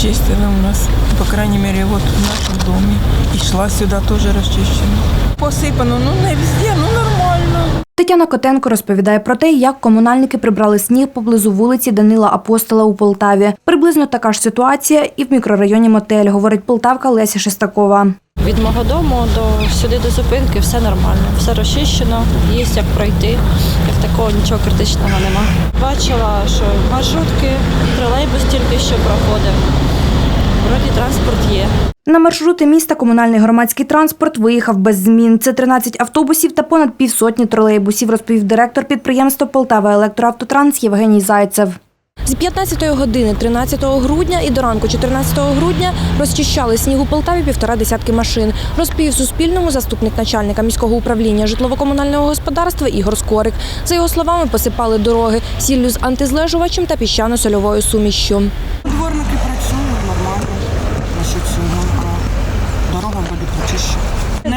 Чистили у нас, по крайней мере, вот в нашем доме. И шла сюда тоже расчищена. Посыпано, ну не везде, ну нормально. Тетяна Котенко розповідає про те, як комунальники прибрали сніг поблизу вулиці Данила Апостола у Полтаві. Приблизно така ж ситуація і в мікрорайоні Мотель, говорить полтавка Леся Шестакова. Від мого дому до сюди до зупинки все нормально, все розчищено, є як пройти. Як такого нічого критичного нема. Бачила, що маршрутки, тролейбус тільки що проходив. Вроді транспорт є. На маршрути міста комунальний громадський транспорт виїхав без змін. Це 13 автобусів та понад півсотні тролейбусів, розповів директор підприємства Полтава Електроавтотранс Євгеній Зайцев. З 15 години 13 грудня і до ранку 14 грудня розчищали сніг у Полтаві півтора десятки машин, розповів Суспільному заступник начальника міського управління житлово-комунального господарства Ігор Скорик. За його словами, посипали дороги сіллю з антизлежувачем та піщано-сольовою сумішшю.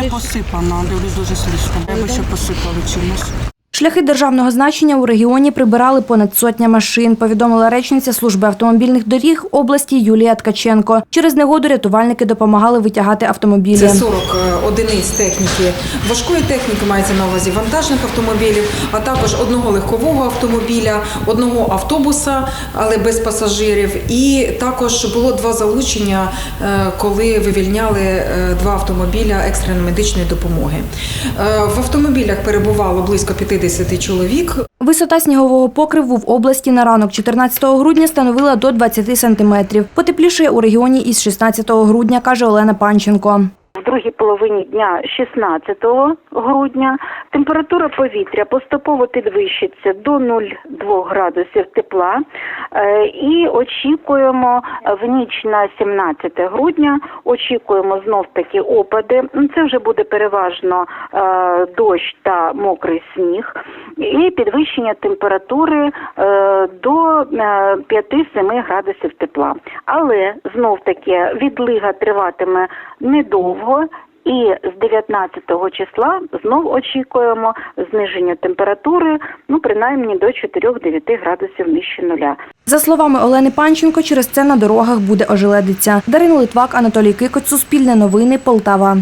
Не посипана, дивлюсь дуже слизько. Треба ще посипали чимось. Шляхи державного значення у регіоні прибирали понад сотня машин, повідомила речниця служби автомобільних доріг області Юлія Ткаченко. Через негоду рятувальники допомагали витягати автомобілі. Це 40 одиниць техніки важкої техніки, мається на увазі вантажних автомобілів, а також одного легкового автомобіля, одного автобуса, але без пасажирів. І також було два залучення, е, коли вивільняли е, два автомобіля екстреної медичної допомоги. Е, В автомобілях перебувало близько 50 чоловік. Висота снігового покриву в області на ранок 14 грудня становила до 20 сантиметрів. Потеплішає у регіоні із 16 грудня, каже Олена Панченко. В другій половині дня 16 грудня температура повітря поступово підвищиться до 0,2 градусів тепла Е, і очікуємо в ніч на 17 грудня, очікуємо знов таки опади. Це вже буде переважно е, дощ та мокрий сніг і підвищення температури е, до е, 5-7 градусів тепла. Але знов таки відлига триватиме недовго. І з 19 числа знов очікуємо зниження температури, ну принаймні до 4-9 градусів нижче нуля. За словами Олени Панченко, через це на дорогах буде ожеледиця. Дарина Литвак, Анатолій Кикоць, Суспільне новини, Полтава.